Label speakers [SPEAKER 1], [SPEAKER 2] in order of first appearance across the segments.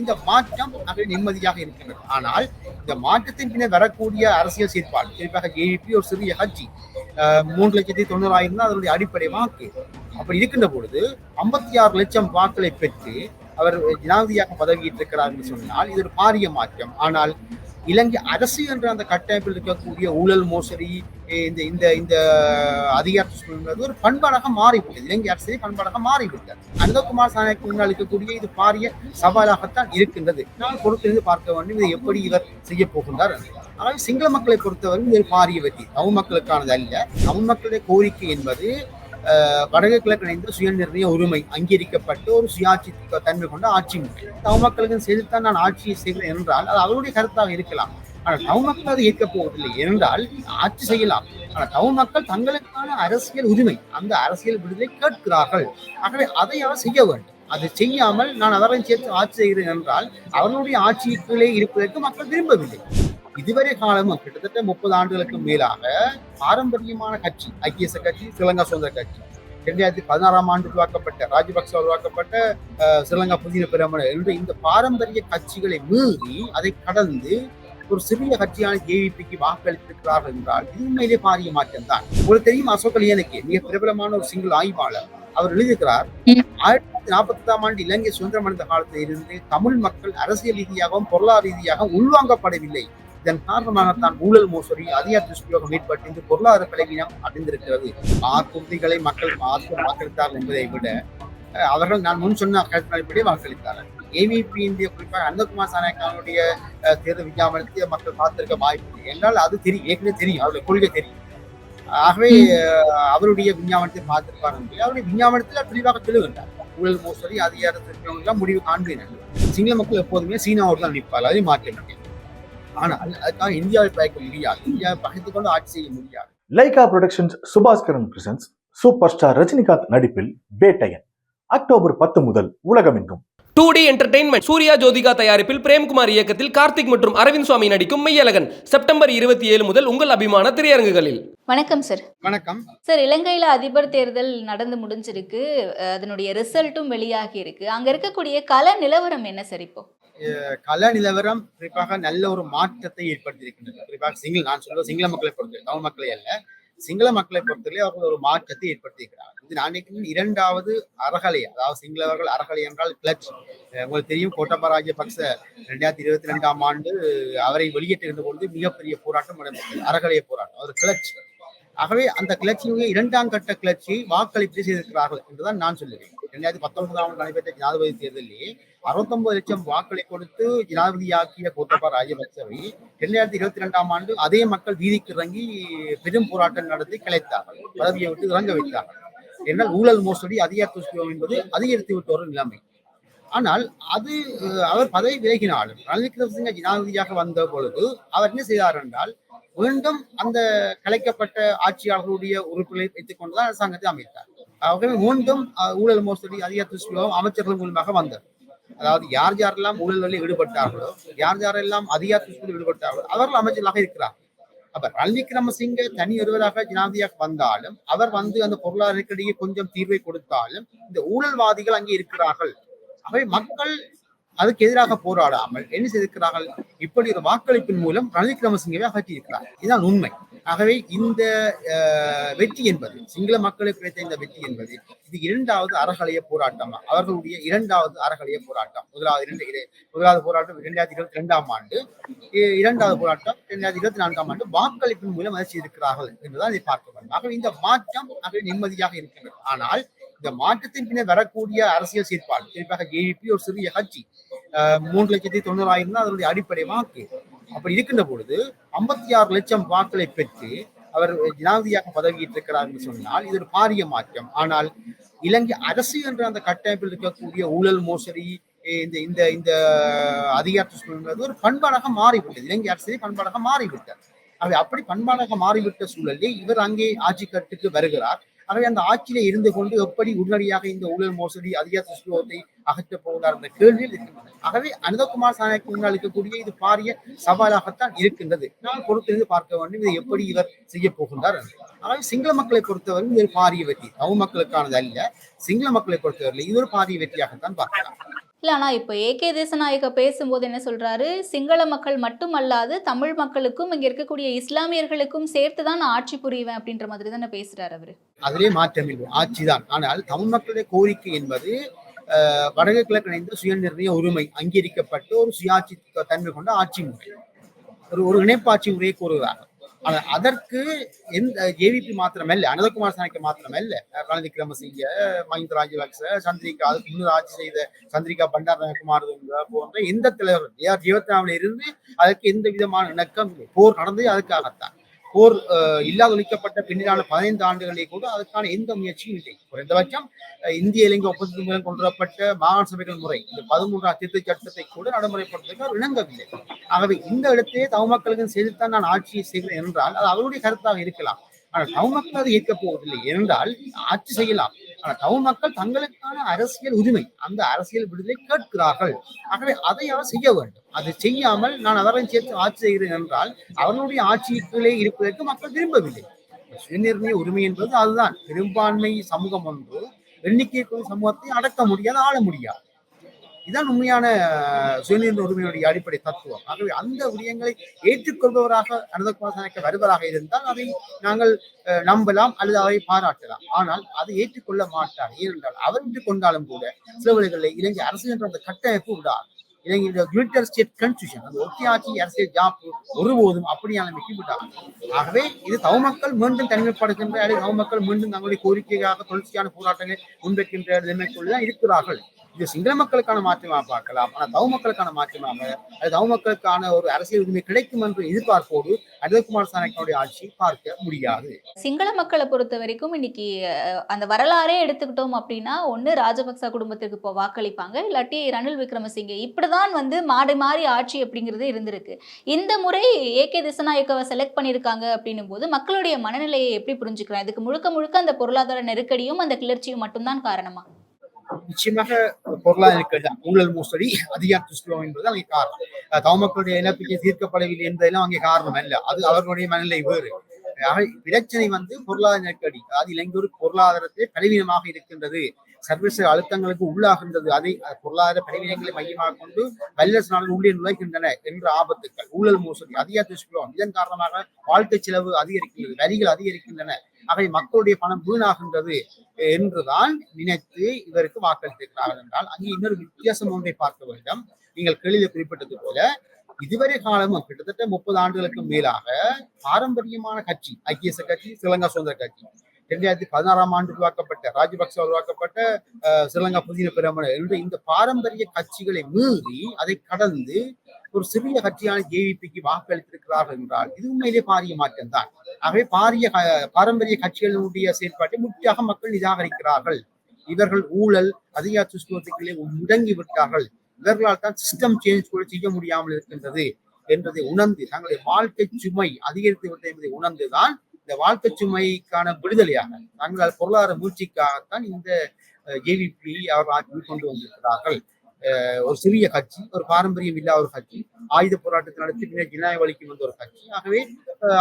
[SPEAKER 1] இந்த மாற்றம் அது நிம்மதியாக இருக்கின்றது. ஆனால் இந்த மாற்றத்தின் பின்னர் வரக்கூடிய அரசியல் செயற்பாடு குறிப்பாக ஏபி ஒரு சிறிய கட்சி மூன்று லட்சத்தி தொண்ணூறாயிரம் தான் அதனுடைய அடிப்படை வாக்கு. அப்படி இருக்கின்ற பொழுது ஐம்பத்தி ஆறு லட்சம் வாக்களை பெற்று அவர் ஜனாதிபதியாக பதவியேற்றிருக்கிறார் என்று சொன்னால் இது ஒரு பாரிய மாற்றம். ஆனால் இலங்கை அரசு என்ற அந்த கட்டமைப்பில் இருக்கக்கூடிய ஊழல் மோசடி இந்த இந்த இந்த அதிகார சூழ்நிலை ஒரு பண்பாடாக மாறிவிட்டது. இலங்கை அரசே பண்பாடாக மாறிவிட்டது. அனந்தகுமார் சாணக்கு முன்னால் இருக்கக்கூடிய இது பாரிய சவாலாகத்தான் இருக்கின்றது. நான் பொறுத்திருந்து பார்க்க வேண்டும் இதை எப்படி இவர் செய்ய போகின்றார் ஆனால் சிங்கள மக்களை பொறுத்தவரை இது பாரிய வெற்றி. தமிழ் மக்களுக்கானது அல்ல. தமிழ் மக்களுடைய கோரிக்கை என்பது வடக்கு கிழக்கு இணைந்த சுயநிர்ணய உரிமை அங்கீகரிக்கப்பட்டு ஒரு சுயாட்சி தன்மை கொண்ட ஆட்சி முறை தமிழ் மக்களுக்கு செய்துத்தான் நான் ஆட்சியை செய்கிறேன் என்றால் அது அவருடைய கருத்தாக இருக்கலாம். ஆனால் தமிழ் மக்கள் அதை ஏற்கப் போவதில்லை என்றால் ஆட்சி செய்யலாம். ஆனால் தமிழ் மக்கள் தங்களுக்கான அரசியல் உரிமை அந்த அரசியல் விடுதலை கேட்கிறார்கள். ஆகவே அதை அவர் செய்ய வேண்டும். அதை செய்யாமல் நான் அவரை சேர்த்து ஆட்சி செய்கிறேன் என்றால் அவர்களுடைய ஆட்சிக்குள்ளே இருப்பதற்கு மக்கள் விரும்பவில்லை. இதுவரை காலமும் கிட்டத்தட்ட முப்பது ஆண்டுகளுக்கு மேலாக பாரம்பரியமான கட்சி ஐக்கிய கட்சி ஸ்ரீலங்கா சுதந்திர கட்சி. இரண்டாயிரத்தி பதினாறாம் ஆண்டு உருவாக்கப்பட்ட ராஜபக்ச உருவாக்கப்பட்ட ஸ்ரீலங்கா புதிய பிரமணர் என்று இந்த பாரம்பரிய கட்சிகளை மீறி அதை கடந்து ஒரு சிறிய கட்சியான ஜேவிபிக்கு வாக்களித்திருக்கிறார்கள் என்றால் இது உண்மையிலே பாரிய மாற்றம் தான். உங்களுக்கு தெரியும் அசோக் அலியனுக்கு மிக பிரபலமான ஒரு சிங்கிள் ஆய்வாளர் அவர் எழுதியிருக்கிறார் ஆயிரத்தி தொள்ளாயிரத்தி நாற்பத்தி எட்டாம் ஆண்டு இலங்கை சுதந்திரம் அடைந்த காலத்தில் இருந்து தமிழ் மக்கள் அரசியல் ரீதியாகவும் பொருளாதார ரீதியாகவும் உள்வாங்கப்படவில்லை. இதன் காரணமாகத்தான் ஊழல் மோசடி அதிகார துஷ்பிரயோகம் ஏற்பட்டு இந்த பொருளாதார பலவீனம் அடைந்திருக்கிறது. வாக்குறுதிகளை மக்கள் மாற்ற வாக்களித்தார்கள் என்பதை விட அவர்கள் நான் முன் சொன்ன கருத்தின்படி வாக்களித்தார்கள். ஏவிபி இந்திய குறிப்பாக அனந்தகுமார் சாணக்கானுடைய தேர்தல் விஞ்ஞாபனத்தை மக்கள் பார்த்திருக்க வாய்ப்பு என்னால் என்றால் அது தெரியும். ஏற்கனவே தெரியும். அவருடைய கொள்கை தெரியும். ஆகவே அவருடைய விஞ்ஞாபனத்தை பார்த்திருப்பார் என்று அவருடைய விஞ்ஞாபனத்தில் தெளிவாக தெளிவுகின்றார் ஊழல் மோசடி அதிகார முடிவு காண்பேன் சிங்கள மக்கள் எப்போதுமே சீனாவோடு தான் நிற்பார் அதையும் மாற்ற முடியும் ஆனால் அதுக்காக இந்தியாவை பயக்க முடியாது. இந்தியாவை பகைத்துக் கொண்டு ஆட்சி செய்ய முடியாது.
[SPEAKER 2] Lyca productions Subaskaran presents super star Rajinikanth நடிப்பில் பேட்டையன். அக்டோபர் பத்து முதல் உலகமெங்கும்.
[SPEAKER 3] Two D entertainment Suriya Jyothika தயாரிப்பில் பிரேம்குமார் இயக்கத்தில் கார்த்திக் மற்றும் அரவிந்த் சுவாமி நடிக்கும் மெய்யழகன் செப்டம்பர் இருபத்தி ஏழு முதல் உங்கள் அபிமான திரையரங்குகளில்.
[SPEAKER 4] வணக்கம் சார்
[SPEAKER 1] வணக்கம்.
[SPEAKER 4] சார் இலங்கையில அதிபர் தேர்தல் நடந்து முடிஞ்சிருக்கு. அதனுடைய ரிசல்ட்டும் வெளியாகி இருக்கு. அங்க இருக்கக்கூடிய கள நிலவரம் என்ன சார் இப்போ?
[SPEAKER 1] கல நிலவரம் குறிப்பாக நல்ல ஒரு மாற்றத்தை ஏற்படுத்தியிருக்கின்றது. குறிப்பாக சிங்கள நான் சொல்வது சிங்கள மக்களை பொறுத்தவரை தமிழ் மக்களை அல்ல சிங்கள மக்களை பொறுத்தவரை அவர்கள் ஒரு மாற்றத்தை ஏற்படுத்தியிருக்கிறார்கள். இது நான் இரண்டாவது அறகலை அதாவது சிங்களவர்கள் அறகலை என்றால் கிளச் உங்களுக்கு தெரியும் கோட்டப்ப ராஜபக்ச ரெண்டாயிரத்தி இருபத்தி ரெண்டாம் ஆண்டு அவரை வெளியேற்றிருந்த பொழுது மிகப்பெரிய போராட்டம் நடைபெற்றது. அறகலைய போராட்டம் ஒரு கிளர்ச்சி ஆகவே அந்த கிளர்ச்சியுடைய இரண்டாம் கட்ட கிளர்ச்சியை வாக்களிப்பு செய்திருக்கிறார்கள் என்றுதான் நான் சொல்லுவேன் ரெண்டாயிரத்தி பத்தொன்பதாம் ஆண்டு நடைபெற்ற ஜனாதிபதி தேர்தலிலே அறுபத்தொன்பது லட்சம் வாக்களை கொடுத்து ஜனாதிபதியாக்கிய கோத்தபா ராஜபக்சவை இரண்டாயிரத்தி இருபத்தி ரெண்டாம் ஆண்டு அதே மக்கள் வீதிக்கு இறங்கி பெரும் போராட்டம் நடத்தி கிளைத்தார்கள். பதவியை விட்டு இறங்க வைத்தார்கள். என்றால் ஊழல் மோசடி அதிகார என்பது அதிகரித்து விட்டு வரும் நிலைமை. ஆனால் அது அவர் பதவி விலகினாலும் ரணில் சிங்கை ஜனாதிபதியாக வந்த பொழுது அவர் என்ன செய்தார் என்றால் மீண்டும் அந்த கலைக்கப்பட்ட ஆட்சியாளர்களுடைய உறுப்புகளை வைத்துக் கொண்டுதான் அரசாங்கத்தை அமைத்தார். ஆகவே மீண்டும் ஊழல் மோசடி அதிகார துஷ்பிரயோகம் அமைச்சர்கள் மூலமாக வந்தது. அதாவது யார் யாரெல்லாம் ஊழல்களில் ஈடுபட்டார்களோ யார் யாரெல்லாம் அதிகார துஷ்பிரயோகத்தில் ஈடுபட்டார்களோ அவர்கள் அமைச்சர்களாக இருக்கிறார் அப்ப ரணில் விக்ரமசிங்க தனி ஒருவராக ஜனாதியாக வந்தாலும் அவர் வந்து அந்த பொருளாதார நெருக்கடியை கொஞ்சம் தீர்வை கொடுத்தாலும் இந்த ஊழல்வாதிகள் அங்கே இருக்கிறார்கள். அவை மக்கள் அதுக்கு எதிராக போராடாமல் என்ன செய்திருக்கிறார்கள்? இப்படி ஒரு வாக்களிப்பின் மூலம் ரணில் விக்ரமசிங்கவை அகற்றியிருக்கிறார் இதுதான் உண்மை. ஆகவே இந்த வெற்றி என்பது சிங்கள மக்களுக்கு கிடைத்த இந்த வெற்றி என்பது இது இரண்டாவது அறகலைய போராட்டம்? அவர்களுடைய இரண்டாவது அறகலைய போராட்டம். முதலாவது இரண்டு முதலாவது போராட்டம் இரண்டாயிரத்தி இருபத்தி ரெண்டாம் ஆண்டு. இரண்டாவது போராட்டம் இரண்டாயிரத்தி இருபத்தி நான்காம் ஆண்டு வாக்களிப்பின் மூலம் அதை செய்திருக்கிறார்கள் என்றுதான் இதை பார்க்க வேண்டும் ஆகவே இந்த மாற்றம் ஆகவே நிம்மதியாக இருக்கின்றது. ஆனால் இந்த மாற்றத்தின் பின்னர் வரக்கூடிய அரசியல் செயற்பாடு குறிப்பாக ஜேபி ஒரு சிறிய கட்சி மூன்று லட்சத்தி தொண்ணூறாயிரம் தான் அதனுடைய அடிப்படை வாக்கு. அப்படி இருக்கின்ற பொழுது ஐம்பத்தி ஆறு லட்சம் வாக்களை பெற்று அவர் ஜனாதிபதியாக பதவியேற்றிருக்கிறார் என்று சொன்னால் இது ஒரு பாரிய மாற்றம். ஆனால் இலங்கை அரசு என்ற அந்த கட்டமைப்பில் இருக்கக்கூடிய ஊழல் மோசடி இந்த இந்த இந்த அதிகார துஷ்பிரயோகம் ஒரு பண்பாடாக மாறிவிட்டது. இலங்கை அரசே பண்பாடாக மாறிவிட்டார். அவை அப்படி பண்பாடாக மாறிவிட்ட சூழலில் இவர் அங்கே ஆட்சி கட்டுக்கு வருகிறார். ஆகவே அந்த ஆட்சியில இருந்து கொண்டு எப்படி உடனடியாக இந்த ஊழல் மோசடி அதிகார துஷ்பிரயோகத்தை அகற்றப் போகிறார் என்ற கேள்வியில் இருக்கின்றன. ஆகவே அனந்தகுமார் சாணக்கு முன்னால் இருக்கக்கூடிய இது பாரிய சவாலாகத்தான் இருக்கின்றது. நான் பொறுத்திருந்து பார்க்க வேண்டும் இதை எப்படி இவர் செய்ய போகின்றார். ஆகவே சிங்கள மக்களை பொறுத்தவரை இது பாரிய வெற்றி. தமிழ் மக்களுக்கானது அல்ல சிங்கள மக்களை பொறுத்தவரை இது ஒரு பாரிய வெற்றியாகத்தான் பார்க்கலாம்.
[SPEAKER 4] இல்ல ஆனா இப்போ ஏகே தேசநாயக்க பேசும்போது என்ன சொல்றாரு? சிங்கள மக்கள் மட்டுமல்லாது தமிழ் மக்களுக்கும் இங்க இருக்கக்கூடிய இஸ்லாமியர்களுக்கும் சேர்த்து தான் நான் ஆட்சி புரிவேன் அப்படின்ற மாதிரி தானே பேசுறாரு அவரு.
[SPEAKER 1] அதிலே மாற்றம் இல்லை. ஆட்சிதான். ஆனால் தமிழ் மக்களுடைய கோரிக்கை என்பது வடக்கு கிழக்கு இணைந்த சுயநிர்ணய உரிமை அங்கீகரிக்கப்பட்ட ஒரு சுயாட்சி தன்மை கொண்ட ஆட்சி முறை. ஒரு ஒரு இணைப்பாட்சி முறையை கூறுகிறார்கள். ஆனால் அதற்கு எந்த ஏவிபி மாத்திரமல்ல அனந்தகுமார் சாணிக்கு மாத்திரமல்ல. ரணில் விக்ரமசிங்க மஹிந்த ராஜபக்ச சந்திரிகா அதுக்கு முன்னர் ஆட்சி செய்த சந்திரிகா பண்டாரகுமார் போன்ற எந்த தலைவர் ஏஆர் ஜீவத்ராமில் இருந்து அதற்கு எந்த விதமான இணக்கம் போர் நடந்தது அதுக்காகத்தான். போர் அஹ், இல்லாத பதினைந்து ஆண்டுகளிலே கூட அதற்கான எந்த முயற்சியும் இல்லை. குறைந்தபட்சம் இந்திய இலங்கை ஒப்பந்தத்தின் மூலம் கொண்டு வரப்பட்ட மாகாண சபைகள் முறை இந்த பதிமூன்றாம் திருத்த சட்டத்தை கூட நடைமுறைப்படுத்துவதற்கு அவர் இணங்கவில்லை ஆகவே இந்த இடத்தையே தமிழ் மக்களுக்கு செய்துத்தான் நான் ஆட்சியை செய்கிறேன் என்றால் அது அவருடைய கருத்தாக இருக்கலாம். ஆனால் தமிழ் மக்கள் அதை ஏற்கப் போவதில்லை. என்றால் ஆட்சி செய்யலாம். ஆனால் தமிழ் மக்கள் தங்களுக்கான அரசியல் உரிமை அந்த அரசியல் விடுதலை கேட்கிறார்கள். ஆகவே அதை அவர் செய்ய வேண்டும். அதை செய்யாமல் நான் அவரை சேர்த்து ஆட்சி செய்கிறேன் என்றால் அவர்களுடைய ஆட்சிக்குள்ளே இருப்பதற்கு மக்கள் விரும்பவில்லை. சுயநிர்ணய உரிமை என்பது அதுதான். பெரும்பான்மை சமூகம் ஒன்று எண்ணிக்கை சமூகத்தை அடக்க முடியாது ஆள முடியாது. இதுதான் உண்மையான அஹ், சுயநிர்ணய உரிமையுடைய அடிப்படை தத்துவம். ஆகவே அந்த விடயங்களை ஏற்றுக்கொள்பவராக அனந்தகுமார் சாணக்க வருவதாக இருந்தால் அதை நாங்கள் அஹ், நம்பலாம் அல்லது அவை பாராட்டலாம். ஆனால் அதை ஏற்றுக்கொள்ள மாட்டார். ஏனென்றால் அவர் கொண்டாலும் கூட சில வேளைகளில் இலங்கை அரசு என்ற அந்த கட்டமைப்பு விடாது. இலங்கையுடைய யூனிட்டர் ஸ்டேட் கன்ஸ்டியூஷன் அந்த ஒத்தியாட்சி அரசியல் ஜாப்பு ஒருபோதும் அப்படியான அமைக்கி ஆகவே இது தவ மக்கள் மீண்டும் தனிமைப்படுகின்ற அல்லது தவ மக்கள் மீண்டும் தங்களுடைய கோரிக்கையாக தொடர்ச்சியான போராட்டங்களை முன்வைக்கின்ற நிலைமைக்குள்ளதான் இருக்கிறார்கள். இது சிங்கள மக்களுக்கான மாற்றமாக பார்க்கலாம். ஆனால் தவ மக்களுக்கான மாற்றமாக அது தவ மக்களுக்கான ஒரு அரசியல் உரிமை கிடைக்கும் என்ற எதிர்பார்ப்போடு அனிதகுமார் சாணக்கியனுடைய ஆட்சி பார்க்க முடியாது.
[SPEAKER 4] சிங்கள மக்களை பொறுத்த வரைக்கும் இன்னைக்கு அந்த வரலாறே எடுத்துக்கிட்டோம் அப்படின்னா ஒண்ணு ராஜபக்ச குடும்பத்திற்கு இப்போ வாக்களிப்பாங்க. இல்லாட்டி ரணில் விக்ரமசிங்கே. தான் வந்து மாறி மாறி ஆட்சி அப்படிங்கிறது இருந்திருக்கு. இந்த முறை ஏகே திசநாயக்கவை செலக்ட் பண்ணியிருக்காங்க அப்படின்னும் போது மக்களுடைய மனநிலையை எப்படி புரிஞ்சுக்கிறோம் இதுக்கு முழுக்க முழுக்க அந்த பொருளாதார நெருக்கடியும் அந்த கிளர்ச்சியும் மட்டும்தான் காரணமா?
[SPEAKER 1] நிச்சயமாக பொருளாதார நெருக்கடி தான். ஊழல் மோசடி அதிகார துஷ்பிரயோகம் என்பது அங்கே காரணம். அஹ் இனப்பிக்கை தீர்க்கப்படவில்லை என்பதெல்லாம் அங்கே காரணம் அல்ல. அது அவர்களுடைய மனநிலை வேறு. பிரச்சனை வந்து பொருளாதார நெருக்கடி அதாவது இலங்கை ஒரு பொருளாதாரத்தை பலவீனமாக இருக்கின்றது. சர்வீஸ் அழுத்தங்களுக்கு உள்ளாகின்றது. அதை பொருளாதார பிரிவினைகளை மையமாக கொண்டு வல்லரசு நாடுகள் உள்ளே நுழைகின்றன என்ற ஆபத்துக்கள் ஊழல் மோசடி அதிகார இதன் காரணமாக வாழ்க்கை செலவு அதிகரிக்கின்றது வரிகள் அதிகரிக்கின்றன. அவை மக்களுடைய பணம் வீணாகின்றது என்றுதான் நினைத்து இவருக்கு வாக்களித்திருக்கிறார்கள் என்றால் அங்கே இன்னொரு வித்தியாசம் ஒன்றை பார்க்க வேண்டும் நீங்கள் கேள்வியில் குறிப்பிட்டது போல இதுவரை காலமும் கிட்டத்தட்ட முப்பது ஆண்டுகளுக்கு மேலாக பாரம்பரியமான கட்சி ஐக்கிய கட்சி ஸ்ரீலங்கா சுதந்திர கட்சி ரெண்டாயிரத்தி பதினாறாம் ஆண்டு உருவாக்கப்பட்ட ராஜபக்ச உருவாக்கப்பட்ட ஸ்ரீலங்கா புதிய பிரமணர் இந்த பாரம்பரிய கட்சிகளை மீறி அதை கடந்து ஒரு சிறிய கட்சியான ஜேவிபிக்கு வாக்களித்திருக்கிறார்கள் என்றால் இது உண்மையிலே பாரிய மாற்றம் தான். ஆகவே பாரிய பாரம்பரிய கட்சிகளுடைய செயல்பாட்டை முற்றியாக மக்கள் நிராகரிக்கிறார்கள். இவர்கள் ஊழல் அதிகார துஷ்பிரத்துக்களே முடங்கி விட்டார்கள். இவர்களால் தான் சிஸ்டம் சேஞ்ச் கூட செய்ய முடியாமல் இருக்கின்றது என்பதை உணர்ந்து தங்களுடைய வாழ்க்கை சுமை அதிகரித்து விட்டது என்பதை உணர்ந்துதான் இந்த வாழ்க்கை சுமைக்கான விடுதலையாக தங்கள் பொருளாதார மூழ்ச்சிக்காகத்தான் இந்த ஜேவிபி அவர் ஆட்சி கொண்டு வந்திருக்கிறார்கள். ஒரு சிறிய கட்சி ஒரு பாரம்பரியம் இல்லாத ஒரு கட்சி ஆயுத போராட்டத்தை நடத்தி பின்னர் ஜனநாயக வழிக்கு வந்த ஒரு கட்சி. ஆகவே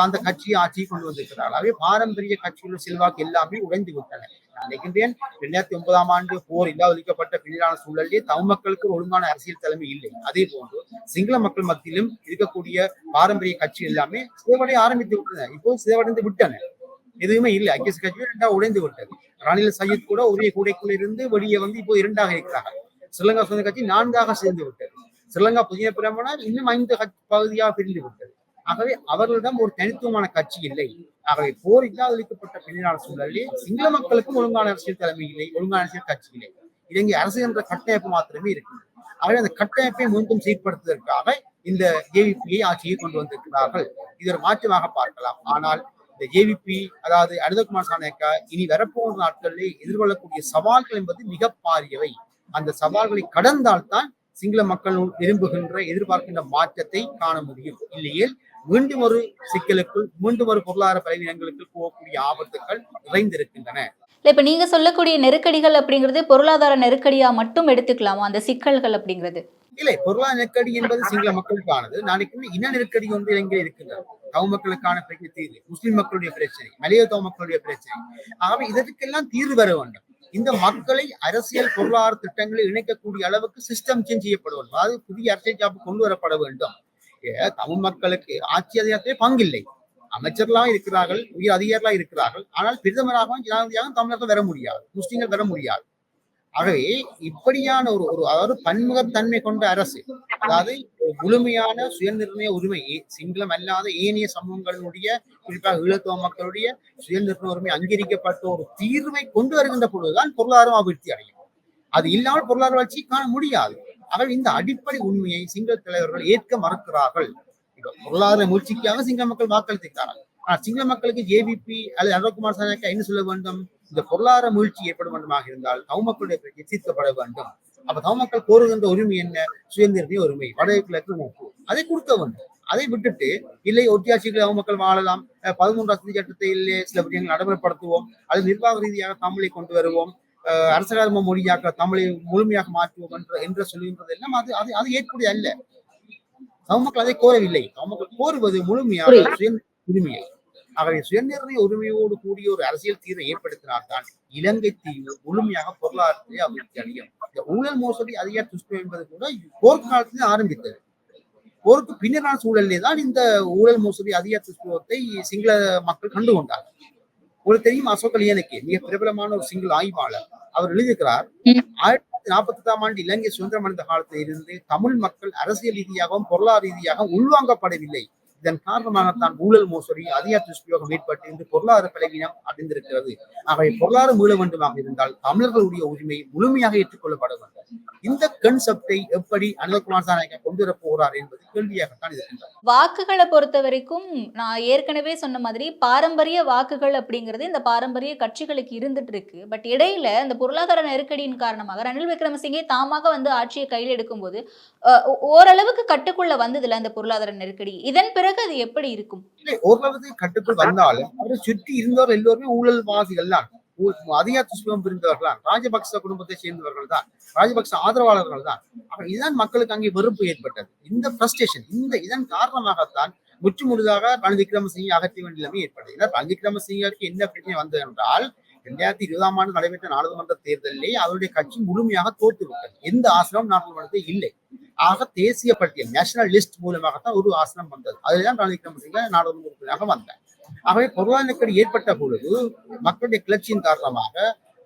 [SPEAKER 1] அந்த கட்சியை ஆட்சியை கொண்டு வந்திருக்கிறார்கள். ஆகவே பாரம்பரிய கட்சியுள்ள செல்வாக்கு எல்லாமே உடைந்து விட்டன. நினைக்கின்றேன் இரண்டாயிரத்தி ஒன்பதாம் ஆண்டு போர் இல்லாதொழிக்கப்பட்ட பின்னரான சூழலிலே தமிழ் மக்களுக்கு ஒழுங்கான அரசியல் தலைமை இல்லை. அதே போன்று சிங்கள மக்கள் மத்தியிலும் இருக்கக்கூடிய பாரம்பரிய கட்சி எல்லாமே சிதைவடைய ஆரம்பித்து விட்டன. இப்போ சிதைவடைந்து விட்டன. எதுவுமே இல்லை. ஐக்கிய கட்சி இரண்டாக உடைந்து விட்டது. ரணில் சையத் கூட ஒரே கூடைக்குள் இருந்து வெளியே வந்து இப்போ இரண்டாக இருக்கிறார்கள். ஸ்ரீலங்கா சுதந்திர கட்சி நான்காக சேர்ந்து விட்டது. ஸ்ரீலங்கா புதிய பிரமணர் இன்னும் ஐந்து பகுதியாக பிரிந்து விட்டது. ஆகவே அவர்களிடம் ஒரு தனித்துவமான கட்சி இல்லை. ஆகவே போர் இல்லாத அளிக்கப்பட்ட சூழலில் சிங்கள மக்களுக்கும் ஒழுங்கான அரசியல் தலைமை இல்லை ஒழுங்கான அரசியல் கட்சி இல்லை. இலங்கை அரசு என்ற கட்டமைப்பு மாத்திரமே இருக்கு ஆகவே அந்த கட்டமைப்பை மீண்டும் சீர்படுத்துவதற்காக இந்த ஜேவிபியை ஆட்சியை கொண்டு வந்திருக்கிறார்கள். இது ஒரு மாற்றமாக பார்க்கலாம். ஆனால் இந்த ஜேவிபி அதாவது அனிதகுமார் சாணக்கா இனி வரப்போகிற நாட்களில் எதிர்கொள்ளக்கூடிய சவால்கள் என்பது மிக பாரியவை. அந்த சவால்களை கடந்தால்தான் சிங்கள மக்கள் விரும்புகின்ற எதிர்பார்க்கின்ற மாற்றத்தை காண முடியும். இல்லையே மீண்டும் ஒரு சிக்கலுக்குள் மீண்டும் ஒரு பொருளாதார பலவீனங்களுக்கு போகக்கூடிய ஆபத்துக்கள் நிறைந்திருக்கின்றன.
[SPEAKER 4] இப்ப நீங்க சொல்லக்கூடிய நெருக்கடிகள் அப்படிங்கிறது பொருளாதார நெருக்கடியா மட்டும் எடுத்துக்கலாமா? அந்த சிக்கல்கள் அப்படிங்கிறது.
[SPEAKER 1] இல்லை பொருளாதார நெருக்கடி என்பது சிங்கள மக்களுக்கானது. நாளைக்கு இன நெருக்கடி ஒன்று இலங்கையில் இருக்கின்றது? தவ மக்களுக்கான பிரச்சனை தீர்வு. முஸ்லிம் மக்களுடைய பிரச்சனை மலைய தவ மக்களுடைய பிரச்சனை. ஆகவே இதற்கெல்லாம் தீர்வு வர வேண்டும். இந்த மக்களை அரசியல் பொருளாதார திட்டங்களில் இணைக்கக்கூடிய அளவுக்கு சிஸ்டம் சேஞ்ச் செய்யப்பட வேண்டும். அதாவது புதிய அரசியல் ஜாப்பு கொண்டு வரப்பட வேண்டும். தமிழ் மக்களுக்கு ஆட்சி அதிகாரத்திலே பங்கில்லை. அமைச்சர்களாக இருக்கிறார்கள் உயர் அதிகாரிகளாக இருக்கிறார்கள். ஆனால் பிரதமராகவும் ஜனாதிபதியாகவும் தமிழர்கள் வர முடியாது முஸ்லீம்கள் வர முடியாது. ஆகவே இப்படியான ஒரு ஒரு அதாவது பன்முகத்தன்மை கொண்ட அரசு அதாவது முழுமையான சுயநிர்ணய உரிமை சிங்களம் அல்லாத ஏனைய சமூகங்களுடைய குறிப்பாக ஈழத்துவ மக்களுடைய சுயநிர்ணய உரிமை அங்கீகரிக்கப்பட்ட ஒரு தீர்வை கொண்டு வருகின்ற பொழுதுதான் பொருளாதாரம் அபிவிருத்தி அடையும். அது இல்லாமல் பொருளாதார வளர்ச்சி காண முடியாது. ஆகவே இந்த அடிப்படை உண்மையை சிங்கள தலைவர்கள் ஏற்க மறுக்கிறார்கள். பொருளாதார முயற்சிக்காக சிங்கள மக்கள் வாக்களித்திருக்கிறார்கள் ஆனால் சிங்கள மக்களுக்கு ஜேபிபி அல்லது அனுரகுமார் சாணக்கா என்ன சொல்ல வேண்டும்? இந்த பொருளாதார முயற்சி ஏற்பட வேண்டுமாக இருந்தால் தவ மக்களுடைய பிரச்சனை தீர்க்கப்பட வேண்டும். அப்ப தவ மக்கள் கோருகின்ற உரிமை என்ன? சுயநிர்ணய உரிமை. வடகிழக்கு நோக்கு. அதை கொடுக்க வேண்டும். அதை விட்டுட்டு இல்லை ஒட்டியாட்சிகளை தவ மக்கள் வாழலாம். பதிமூன்றாம் சதி இல்லை சில விஷயங்கள் நடைமுறைப்படுத்துவோம். அது நிர்வாக ரீதியாக தமிழை கொண்டு வருவோம். அரசகர்ம மொழியாக தமிழை முழுமையாக மாற்றுவோம் என்ற என்ற சொல்லுகின்றது எல்லாம் அது அது அது ஏற்புடைய அல்ல. தவமக்கள் அதை கோரவில்லை. தவமக்கள் கோருவது முழுமையாக. சுய உரிமையை. ஆகவே சுயநிர்ணய உரிமையோடு கூடிய ஒரு அரசியல் தீர்வை ஏற்படுத்தினால்தான் இலங்கை தீவு முழுமையாக பொருளாதாரத்திலே அபிவிருத்தி அடையும். இந்த ஊழல் மோசடி அதிகார துஷ்டம் என்பது கூட போர்க்காலத்திலே ஆரம்பித்தது. போருக்கு பின்னரான சூழலிலே தான் இந்த ஊழல் மோசடி அதிகார துஷ்டத்தை சிங்கள மக்கள் கண்டு கொண்டார்கள் உங்களுக்கு தெரியும் அசோக் அலியனுக்கு மிக பிரபலமான ஒரு சிங்கள ஆய்வாளர் அவர் எழுதியிருக்கிறார். ஆயிரத்தி தொள்ளாயிரத்தி நாற்பத்தி எட்டாம் ஆண்டு இலங்கை சுதந்திரம் அடைந்த காலத்தில் இருந்து தமிழ் மக்கள் அரசியல் ரீதியாகவும் பொருளாதார ரீதியாகவும் உள்வாங்கப்படவில்லை இதன் காரணமாகத்தான் ஊழல் மோசடி அதிக துஷ்பிரயோகம் ஏற்பட்டு இன்று பொருளாதார பலவீனம் அடைந்திருக்கிறது. ஆகவே பொருளாதாரம் மீள வேண்டுமாக இருந்தால் தமிழர்களுடைய உரிமை முழுமையாக ஏற்றுக்கொள்ளப்பட வேண்டும் இந்த கன்செப்டை எப்படி அனுகுமார் சாநாயக்கா கொண்டு வரப் போகிறார் என்பது கேள்வியாகத்தான் இருக்கின்றது.
[SPEAKER 4] வாக்குகளை பொறுத்த வரைக்கும் நான் ஏற்கனவே சொன்ன மாதிரி பாரம்பரிய வாக்குகள் அப்படிங்கிறது இந்த பாரம்பரிய கட்சிகளுக்கு இருந்துட்டு இருக்கு. பட் இடையில இந்த பொருளாதார நெருக்கடியின் காரணமாக ரணில் விக்ரமசிங்கே தாமாக வந்து ஆட்சியை கையில் எடுக்கும்போது அஹ், ஓரளவுக்கு கட்டுக்குள்ள வந்ததுல அந்த பொருளாதார நெருக்கடி. இதன் பிறகு பிறகு அது எப்படி இருக்கும்?
[SPEAKER 1] ஓரளவுக்கு கட்டுக்குள் வந்தாலும் அவரை சுற்றி இருந்தவர் எல்லோருமே ஊழல்வாசிகள் தான் ஊ- அதிகார துஷ்பிரயோகம் புரிந்தவர்கள் தான் ராஜபக்ச குடும்பத்தை சேர்ந்தவர்கள் தான் ராஜபக்ச ஆதரவாளர்கள் தான் இதுதான் மக்களுக்கு அங்கே வெறுப்பு ஏற்பட்டது. இந்த பிரஸ்டேஷன் இந்த இதன் காரணமாகத்தான் முற்று முழுதாக ரணில் விக்ரமசிங்கை அகற்ற வேண்டிய நிலைமை ஏற்பட்டது. ஏன்னா ரணில் விக்ரமசிங்கருக்கு என்ன பிரச்சனை வந்தது என்றால் இரண்டாயிரத்தி இருபதாம் ஆண்டு நடைபெற்ற நாடாளுமன்ற தேர்தலிலே அவருடைய கட்சி முழுமையாக தோற்று விட்டது எந்த ஆசனம் நாடாளுமன்றத்தில் இல்லை. ஆக தேசிய பட்டியல் நேஷனல் லிஸ்ட் மூலமாகத்தான் ஒரு ஆசனம் வந்தது. அதுதான் ரணில் விக்ரமசிங்க நாடாளுமன்ற உறுப்பினராக வந்தார் ஆகவே பொருளாதார நெருக்கடி ஏற்பட்ட பொழுது மக்களுடைய கிளர்ச்சியின் காரணமாக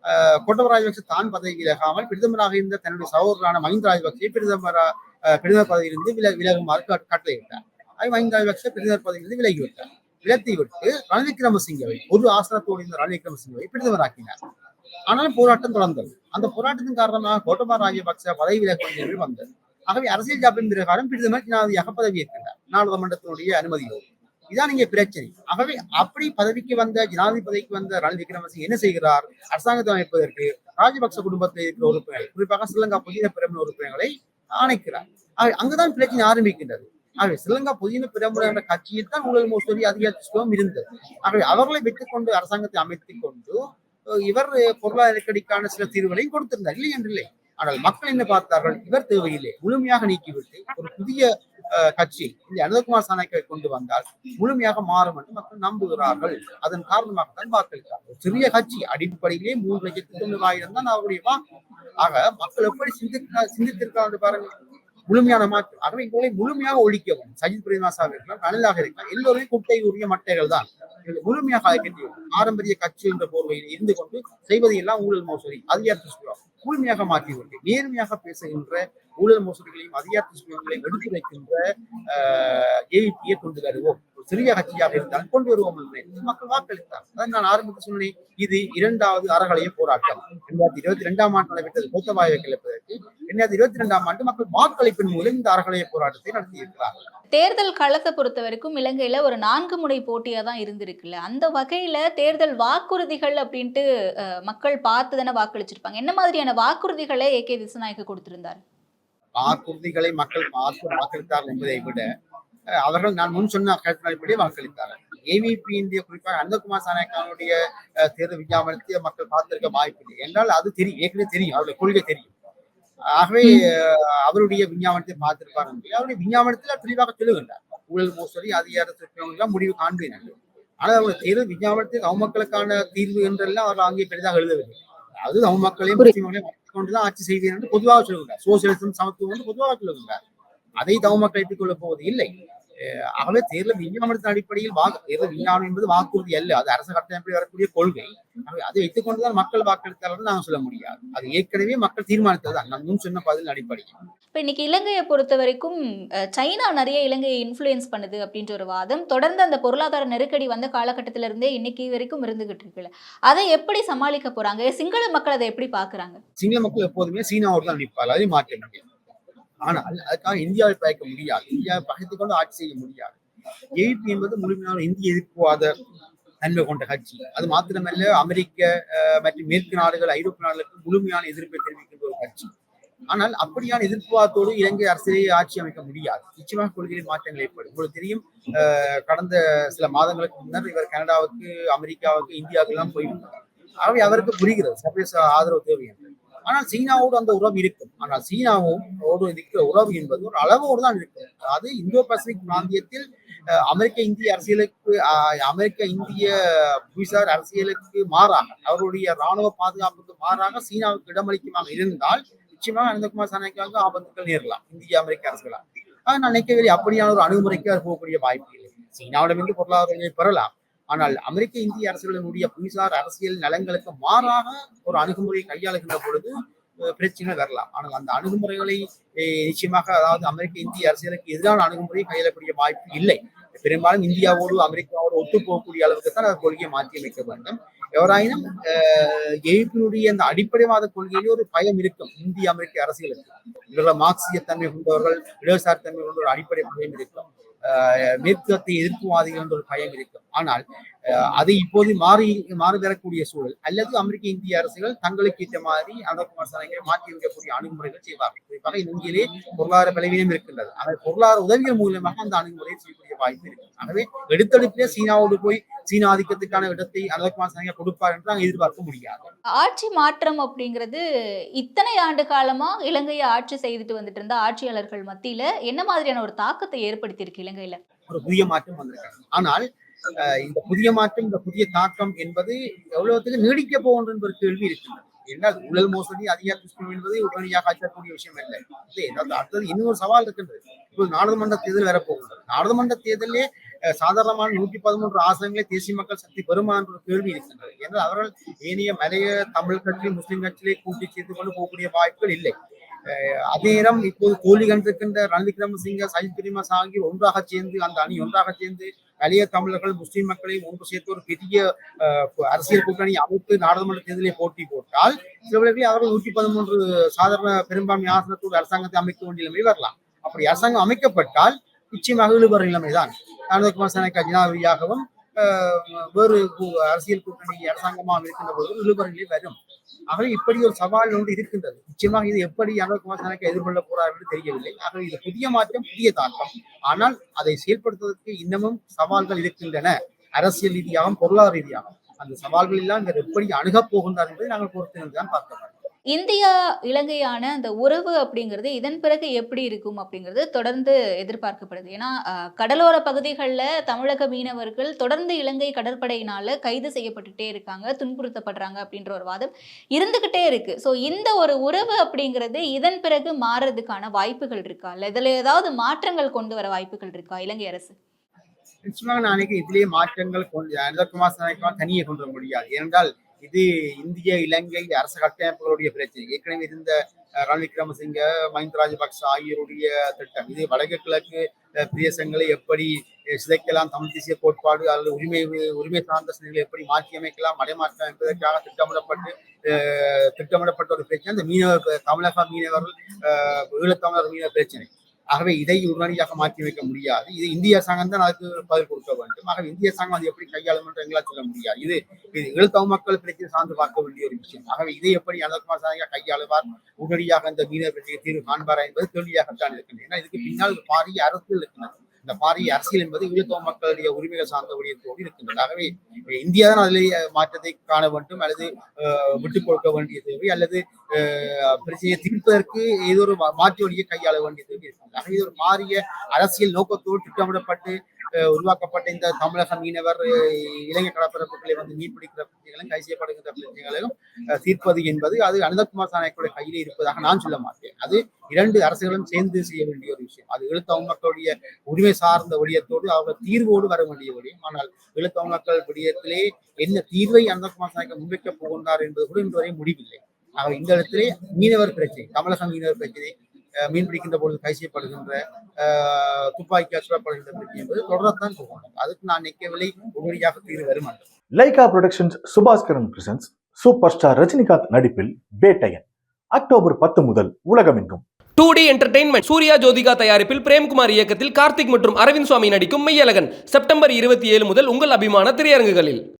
[SPEAKER 1] ஆஹ், கோட்டபய ராஜபக்ச தான் பதவி விலகாமல் பிரதமராக இருந்த தன்னுடைய சகோதரரான மஹிந்த ராஜபக்சே பிரதமர் ஆஹ், பிரதமர் பதவியிலிருந்து வில விலகுமாறு கட்டளையிட்டார். மஹிந்த ராஜபக்ச பிரதமர் பதவியிலிருந்து விலகிவிட்டார் இடத்தை விட்டு ரணில் விக்ரமசிங்கவை ஒரு ஆசனத்தோடு இருந்த ரணில் விக்ரமசிங்கவை பிரதமராக்கினார் ஆனாலும் போராட்டம் தொடர்ந்தது. அந்த போராட்டத்தின் காரணமாக கோட்டபா ராஜபக்ச பதவி விலக வேண்டிய வந்தது. ஆகவே அரசியல் ஜாப்பின் பிரகாரம் பிடித்தவர் ஜனாதிபதியாக பதவி ஏற்கின்றார். நாடாளுமன்றத்தினுடைய அனுமதியோடு. இதான் இங்க பிரச்சனை. ஆகவே அப்படி பதவிக்கு வந்த ஜனாதிபதிக்கு வந்த ரணில் விக்ரமசிங்க என்ன செய்கிறார்? அரசாங்கத்தை அமைப்பதற்கு ராஜபக்ச குடும்பத்தில் இருக்கிற உறுப்பினர்கள் குறிப்பாக ஸ்ரீலங்கா புதிய பிரமுன உறுப்பினர்களை ஆணைக்கிறார். அங்குதான் பிரச்சனை ஆரம்பிக்கின்றது. ஆகவே ஸ்ரீலங்கா புதிய பிரமுறை என்ற கட்சியில் தான் ஊழல் மோசடி அதிகாரத்துவம் இருந்தது. ஆகவே அவர்களை வைத்துக் கொண்டு அரசாங்கத்தை அமைத்துக் கொண்டு இவர் பொருளாதார நெருக்கடிக்கான சில தீர்வுகளையும் கொடுத்திருந்தார் இல்லை என்றில்லை. ஆனால் மக்கள் என்ன பார்த்தார்கள்? இவர் தேவையில்லை. முழுமையாக நீக்கிவிட்டு ஒரு புதிய அஹ், கட்சி இந்த அனந்தகுமார் சாணக்கை கொண்டு வந்தால் முழுமையாக மாறும் என்று மக்கள் நம்புகிறார்கள். அதன் காரணமாக தான் வாக்களித்தார்கள் ஒரு சிறிய கட்சி அடிப்படையிலே மூன்று லட்சத்தி தொண்ணூறாயிரம் தான் அவருடைய வாக்கு. ஆக மக்கள் எப்படி சிந்திக்கிறார் சிந்தித்திருக்கிறார்கள் பாருங்கள். முழுமையான மாற்று ஆகவே முழுமையாக ஒழிக்கவும் சஜித் பிரேமதாசாக இருக்கலாம் ரணிலாக இருக்கலாம் எல்லோருமே குட்டை உரிய மட்டைகள் தான். முழுமையாக அகற்றி பாரம்பரிய கட்சி என்ற போர்வையில் இருந்து கொண்டு செய்வதை எல்லாம் ஊழல் மோசடி அதிகார துஷ்பிரயோகம் முழுமையாக மாற்றிவிட்டு நேர்மையாக பேசுகின்ற ஊழல் மோசடிகளையும் அதிகார துஷ்பிரயோகங்களையும் எடுத்து வைக்கின்ற ஏவிபியை கொண்டு வருவோம். ஒரு சிறிய கட்சியாக இருந்தால் கொண்டு வருவோம் என்று மக்கள் வாக்களித்தார் அதை நான் ஆரம்பத்தில் சொன்னேன் இது இரண்டாவது அறகலைய போராட்டம். இரண்டாயிரத்தி இருபத்தி இரண்டாம் ஆண்டு நடைபெற்றது கோத்தபாய கிளப்பதற்கு இரண்டாயிரத்தி இருபத்தி ரெண்டாம் ஆண்டு மக்கள் வாக்களிப்பின் மூலம் இந்த அறகலைய போராட்டத்தை நடத்தியிருக்கிறார்கள்.
[SPEAKER 4] தேர்தல் களத்தை பொறுத்த வரைக்கும் இலங்கையில ஒரு நான்கு முனை போட்டியா தான் இருந்திருக்குல்ல. அந்த வகையில தேர்தல் வாக்குறுதிகள் அப்படின்ட்டு மக்கள் பார்த்து தானே வாக்களிச்சிருப்பாங்க. என்ன மாதிரியான வாக்குறுதிகளை ஏ. கே. திசுநாயக்க கொடுத்திருந்தார்?
[SPEAKER 1] வாக்குறுதிகளை மக்கள் பார்த்து வாக்களித்தார்கள் என்பதை விட அவர்கள் நான் முன் சொன்ன கருத்தின்படி வாக்களித்தார்கள். ஏவிபி இந்திய குறிப்பாக அனந்தகுமார் சாணக்கானுடைய தேர்தல் விஞ்ஞாபனத்தை மக்கள் பார்த்திருக்க வாய்ப்பில்லை. என்றால் அது தெரியும். ஏற்கனவே தெரியும். அவருடைய கொள்கை தெரியும். ஆகவே அவருடைய விஞ்ஞாபனத்தை பார்த்திருப்பார் அவருடைய விஞ்ஞாபனத்தில் தெளிவாக சொல்லுகின்றார். ஊழல் மோசடி அதிகார எல்லாம் முடிவு காண்பேன் என்று ஆனால் அவருடைய தேர்தல் விஞ்ஞாபனத்தில் அவமக்களுக்கான தீர்வு என்றெல்லாம் அவர் அங்கே பெரிதாக எழுதவில்லை. அது தமிழ் மக்களையும்
[SPEAKER 4] புரியுது.
[SPEAKER 1] முஸ்லிம் மக்களையும் வைத்துக் கொண்டுதான் ஆட்சி செய்வீர்கள் என்று பொதுவாக சொல்லுகிறார் சோசியலிசம் சமத்துவம் என்று பொதுவாக சொல்லுகிறார் அதை தமிழ் மக்கள் ஏற்றுக்கொள்ளப் போவது இல்லை. ஆகவே தேர்தல் விஞ்ஞானத்தின் அடிப்படையில் வாக்கு தேர்தல் விஞ்ஞானம் என்பது வாக்குறுதி அல்ல. அது அரசு கட்டமைப்பில் வரக்கூடிய கொள்கை. அதை வைத்துக் கொண்டுதான் மக்கள் வாக்களித்தார்கள் நாங்கள் சொல்ல முடியாது. அது ஏற்கனவே மக்கள் தீர்மானித்தது தான். நான் முன் சொன்ன பதில் அடிப்படையில்.
[SPEAKER 4] இப்போ இன்னைக்கு இலங்கையை பொறுத்த வரைக்கும் சைனா நிறைய இலங்கையை இன்ஃப்ளூயன்ஸ் பண்ணுது அப்படின்ற ஒரு வாதம். தொடர்ந்து அந்த பொருளாதார நெருக்கடி வந்த காலகட்டத்தில இருந்தே இன்னைக்கு வரைக்கும் இருந்துகிட்டு இருக்குல்ல. அதை எப்படி சமாளிக்க போறாங்க? சிங்கள மக்கள் அதை எப்படி பாக்குறாங்க?
[SPEAKER 1] சிங்கள மக்கள் எப்போதுமே சீனாவோடு தான் நிற்பார்கள். அதை மாற்ற முடியாது. ஆனால் அதுக்காக இந்தியாவை பயக்க முடியாது. இந்தியாவை பகைத்து கொண்டு ஆட்சி செய்ய முடியாது. எயிட் என்பது முழுமையான இந்திய எதிர்ப்புவாத தன்மை கொண்ட கட்சி. அது மாத்திரமல்ல அமெரிக்க மற்றும் மேற்கு நாடுகள் ஐரோப்பிய நாடுகளுக்கு முழுமையான எதிர்ப்பை தெரிவிக்கின்ற ஒரு கட்சி. ஆனால் அப்படியான எதிர்ப்புவாதத்தோடு இலங்கை அரசியலை ஆட்சி அமைக்க முடியாது. நிச்சயமாக கொள்கையில் மாற்றங்கள் ஏற்படும். உங்களுக்கு தெரியும் கடந்த சில மாதங்களுக்கு முன்னர் இவர் கனடாவுக்கு அமெரிக்காவுக்கு இந்தியாவுக்கு எல்லாம் போயிருந்தார். ஆகவே அவருக்கு புரிகிறது. சர்வதேச ஆதரவு தேவை என்று ஆனால் சீனாவோடு அந்த உறவு இருக்கும். ஆனால் சீனாவும் இருக்கிற உறவு என்பது ஒரு அளவோடு தான் இருக்கும். அதாவது இந்தோ பசிபிக் பிராந்தியத்தில் அமெரிக்க இந்திய அரசியலுக்கு அமெரிக்க இந்திய புவிசார் அரசியலுக்கு மாறாக அவருடைய ராணுவ பாதுகாப்புக்கு மாறாக சீனாவுக்கு இடமளிக்குமாக இருந்தால் நிச்சயமாக அனந்தகுமார் சாணக்கியாவுக்கு ஆபத்துக்கள் நேரலாம் இந்திய அமெரிக்க அரசுகளால். ஆனா நான் நினைக்கவில்லை அப்படியான ஒரு அணுகுமுறைக்கு அவர் போகக்கூடிய வாய்ப்பு இல்லை. சீனாவிடமிருந்து பொருளாதார பெறலாம். ஆனால் அமெரிக்க இந்திய அரசுகளினுடைய புவிசார் அரசியல் நலங்களுக்கு மாறாக ஒரு அணுகுமுறையை கையாளுகின்ற பொழுது பிரச்சனைகள் வரலாம். ஆனால் அந்த அணுகுமுறைகளை நிச்சயமாக அதாவது அமெரிக்க இந்திய அரசியலுக்கு எதிரான அணுகுமுறையை கையாளக்கூடிய வாய்ப்பு இல்லை. பெரும்பாலும் இந்தியாவோடு அமெரிக்காவோடு ஒத்து போகக்கூடிய அளவுக்கு தான் அந்த கொள்கையை மாற்றி அமைக்க வேண்டும். எவராயினும் அஹ், அந்த அடிப்படைவாத கொள்கையிலே ஒரு பயம் இருக்கும். இந்திய அமெரிக்க அரசியலுக்கு. இவர்கள் மார்க்சிய தன்மை கொண்டவர்கள் இடதுசார் தன்மை கொண்ட ஒரு அடிப்படை பயம் இருக்கும். அஹ், மேற்கத்தை எதிர்ப்புவாதிகள் என்ற ஒரு பயம் இருக்கும். ஆனால் அது இப்போது மாறி மாறி வரக்கூடிய சூழல். அல்லது அமெரிக்க இந்திய அரசுகள் தங்களுக்கு ஏற்ற மாதிரி அனந்தகுமார் சாலைகளை மாற்றி வைக்கக்கூடிய அணுகுமுறைகள் செய்வார்கள். குறிப்பாக இந்தியிலே பொருளாதார பலவீனம் இருக்கின்றது. ஆனால் பொருளாதார உதவிகள் மூலமாக அந்த அணுகுமுறையை செய்யக்கூடிய வாய்ப்பு இருக்கு. ஆகவே எடுத்தெடுப்பிலே சீனாவோடு போய் சீன ஆதிக்கத்துக்கான இடத்தை அனந்தகுமார் சாலையை கொடுப்பார் என்று நாங்கள் எதிர்பார்க்க முடியாது.
[SPEAKER 4] ஆட்சி மாற்றம் அப்படிங்கிறது இத்தனை ஆண்டு காலமா இலங்கையை ஆட்சி செய்துட்டு வந்துட்டு இருந்த ஆட்சியாளர்கள் மத்தியில என்ன மாதிரியான ஒரு தாக்கத்தை ஏற்படுத்தியிருக்கு இலங்கையில?
[SPEAKER 1] ஒரு புதிய மாற்றம் வந்திருக்காங்க ஆனால் இந்த புதிய மாற்றம் இந்த புதிய தாக்கம் என்பது எவ்வளவுக்கு நீடிக்க போகின்ற என்ற ஒரு கேள்வி இருக்கின்றது. என்றால் ஊழல் மோசடி அதிகார துஷ்பிரயோகம் என்பதை உடனடியாக ஆச்சரக்கூடிய விஷயம் இல்லை இல்லை, இன்னும் அடுத்தது இன்னொரு சவால் இருக்கின்றது. இப்போது நாடாளுமன்ற தேர்தல் வரப்போகின்றது நாடாளுமன்ற தேர்தலே சாதாரணமான நூற்றி பதிமூன்று ஆசனங்களே தேசிய மக்கள் சக்தி பெறுமா என்ற ஒரு கேள்வி இருக்கின்றது. என்றால் அவர்கள் ஏனைய மலைய தமிழ் கட்சி முஸ்லிம் கட்சியிலே கூட்டி சேர்த்து கொண்டு போகக்கூடிய வாய்ப்புகள் இல்லை. அஹ், அதே நேரம் இப்போது தோல்வி கண்டிருக்கின்ற ரணில் விக்ரமசிங்க சஜித் பிரேமதாஸ் ஒன்றாக சேர்ந்து அந்த அணி ஒன்றாக சேர்ந்து பழைய தமிழர்கள் முஸ்லிம் மக்களை ஒன்று சேர்த்து ஒரு பெரிய அஹ், அரசியல் கூட்டணி அமைத்து நாடாளுமன்ற தேர்தலை போட்டி போட்டால் சில வேளைகளில் அவர்கள் நூற்றி பதிமூன்று சாதாரண பெரும்பான்மை ஆசனத்தோடு அரசாங்கத்தை அமைக்க வேண்டிய நிலைமை வரலாம். அப்படி அரசாங்கம் அமைக்கப்பட்டால் நிச்சயமாக இழுபற நிலைமைதான் அனந்தகுமார் சனக்கா ஜனாதிபதியாகவும் வேறு அரசியல் கூட்டணி அரசாங்கமாக இருக்கின்ற பொழுது இழுபற நிலை வரும். ஆகவே இப்படி ஒரு சவால் ஒன்று இருக்கின்றது. நிச்சயமாக இது எப்படி அனந்தகுமார் சனக்கா எதிர்கொள்ள போறார் என்று தெரியவில்லை. ஆகவே இது புதிய மாற்றம் புதிய தாக்கம். ஆனால் அதை செயல்படுத்துவதற்கு இன்னமும் சவால்கள் இருக்கின்றன. அரசியல் ரீதியாகவும் பொருளாதார ரீதியாகவும். அந்த சவால்கள் எல்லாம் இவர் எப்படி அணுகப் போகின்றார் என்பதை நாங்கள் பொறுத்திருந்து தான் பார்க்க
[SPEAKER 4] இந்தியா இலங்கையான அந்த உறவு அப்படிங்கிறது இதன் பிறகு எப்படி இருக்கும் அப்படிங்கிறது தொடர்ந்து எதிர்பார்க்கப்படுது. ஏன்னா கடலோர பகுதிகளில் தமிழக மீனவர்கள் தொடர்ந்து இலங்கை கடற்படையினால கைது செய்யப்பட்டுட்டே இருக்காங்க துன்புறுத்தப்படுறாங்க அப்படின்ற ஒரு வாதம் இருந்துகிட்டே இருக்கு. ஸோ இந்த ஒரு உறவு அப்படிங்கிறது இதன் பிறகு மாறுறதுக்கான வாய்ப்புகள் இருக்கா? இல்லை இதில் ஏதாவது மாற்றங்கள் கொண்டு வர வாய்ப்புகள் இருக்கா இலங்கை அரசு?
[SPEAKER 1] நிச்சயமாக நான் நினைக்கிறேன் மாற்றங்கள் கொண்டு தனியே கொண்டு வர முடியாது. ஏனென்றால் இது இந்திய இலங்கை அரசு கட்டமைப்புகளுடைய பிரச்சனை. ஏற்கனவே இருந்த ரணில் விக்ரமசிங்க மஹிந்த ராஜபக்ச ஆகியோருடைய திட்டம். இது வடக்கு கிழக்கு பிரதேசங்களை எப்படி சிதைக்கலாம் தமிழ் தேசிய கோட்பாடு அல்லது உரிமை உரிமை சார்ந்த சிலைகளை எப்படி மாற்றி அமைக்கலாம் மடைமாற்றம் என்பதற்காக திட்டமிடப்பட்டு அஹ், திட்டமிடப்பட்ட ஒரு பிரச்சனை. இந்த மீனவர் தமிழக மீனவர்கள் ஈழத்தமிழர் மீனவ பிரச்சனை. ஆகவே இதை உடனடியாக மாற்றி வைக்க முடியாது. இது இந்திய அரசாங்கம் தான் அதுக்கு பதில் கொடுக்க வேண்டும். ஆகவே இந்திய அரசாங்கம் அது எப்படி கையாளும் என்று எங்களால் சொல்ல முடியாது. இது இது ஈழத்தமிழ் மக்கள் பிரச்சனை சார்ந்து பார்க்க வேண்டிய ஒரு விஷயம். ஆகவே இதை எப்படி அனந்தகுமார் சாரியா கையாளுவார்? உடனடியாக இந்த மீனவர் பிரச்சனை தீர்வு காண்பாரா என்பது கேள்வியாகத்தான் இருக்கின்றது. ஏன்னா இதுக்கு பின்னால் பாரிய அரசியல் இருக்கின்றது. இந்த பாரிய அரசியல் என்பது ஈழத்தமிழ் மக்களுடைய உரிமைகள் சார்ந்த விடயத்தோடு இருக்கின்றது. ஆகவே இந்தியா தான் அதில் மாற்றத்தை காண வேண்டும் அல்லது அஹ், விட்டுக் கொடுக்க வேண்டிய தேவை அல்லது பிரச்சனையை தீர்ப்பதற்கு ஏதோ ஒரு மா- மாற்று வழியை கையாள வேண்டிய தேவை இருக்கின்றது ஆகவே இது ஒரு மாறிய அரசியல் நோக்கத்தோடு திட்டமிடப்பட்டு உருவாக்கப்பட்ட இந்த தமிழக மீனவர் இலங்கை கடற்பரப்புகளை வந்து மீன்பிடிக்கிற பிரச்சனைகளும் கை செய்யப்படுகின்ற பிரச்சனைகளையும் தீர்ப்பது என்பது அது அனந்தகுமார் சாணக்கியோட கையிலே இருப்பதாக நான் சொல்ல மாட்டேன். அது இரண்டு அரசுகளும் சேர்ந்து செய்ய வேண்டிய ஒரு விஷயம். அது ஈழத்தமிழ் மக்களுடைய உரிமை சார்ந்த விடயத்தோடு அவங்க தீர்வோடு வர வேண்டிய விடயம். ஆனால் ஈழத்தமிழ் மக்கள் விடயத்திலே என்ன தீர்வை அனந்தகுமார் சாணக்க முன்வைக்கப் போகின்றார் என்பது கூட இன்று வரை முடிவில்லை. ஆக இந்த இடத்திலே மீனவர் பிரச்சனை தமிழக மீனவர் பிரச்சனை மீன் பிடிக்கின்ற பொழுது கை செய்யப்படுகின்ற துப்பாக்கி அச்சுறப்படுகின்ற பிரச்சனை என்பது தொடரத்தான் போகணும் அதுக்கு நான் நிற்கவில்லை உடனடியாக தீர்வு என்று
[SPEAKER 2] Lyca productions Subaskaran presents super star Rajinikanth நடிப்பில் பேட்டையன் அக்டோபர் பத்து முதல் உலகமெங்கும்.
[SPEAKER 3] Two D entertainment Suriya Jyothika தயாரிப்பில் பிரேம்குமார் இயக்கத்தில் கார்த்திக் மற்றும் அரவிந்த் சுவாமி நடிக்கும் மெய்யழகன். செப்டம்பர் இருபத்தி ஏழு முதல் உங்கள் அபிமான திரையரங்குகளில்.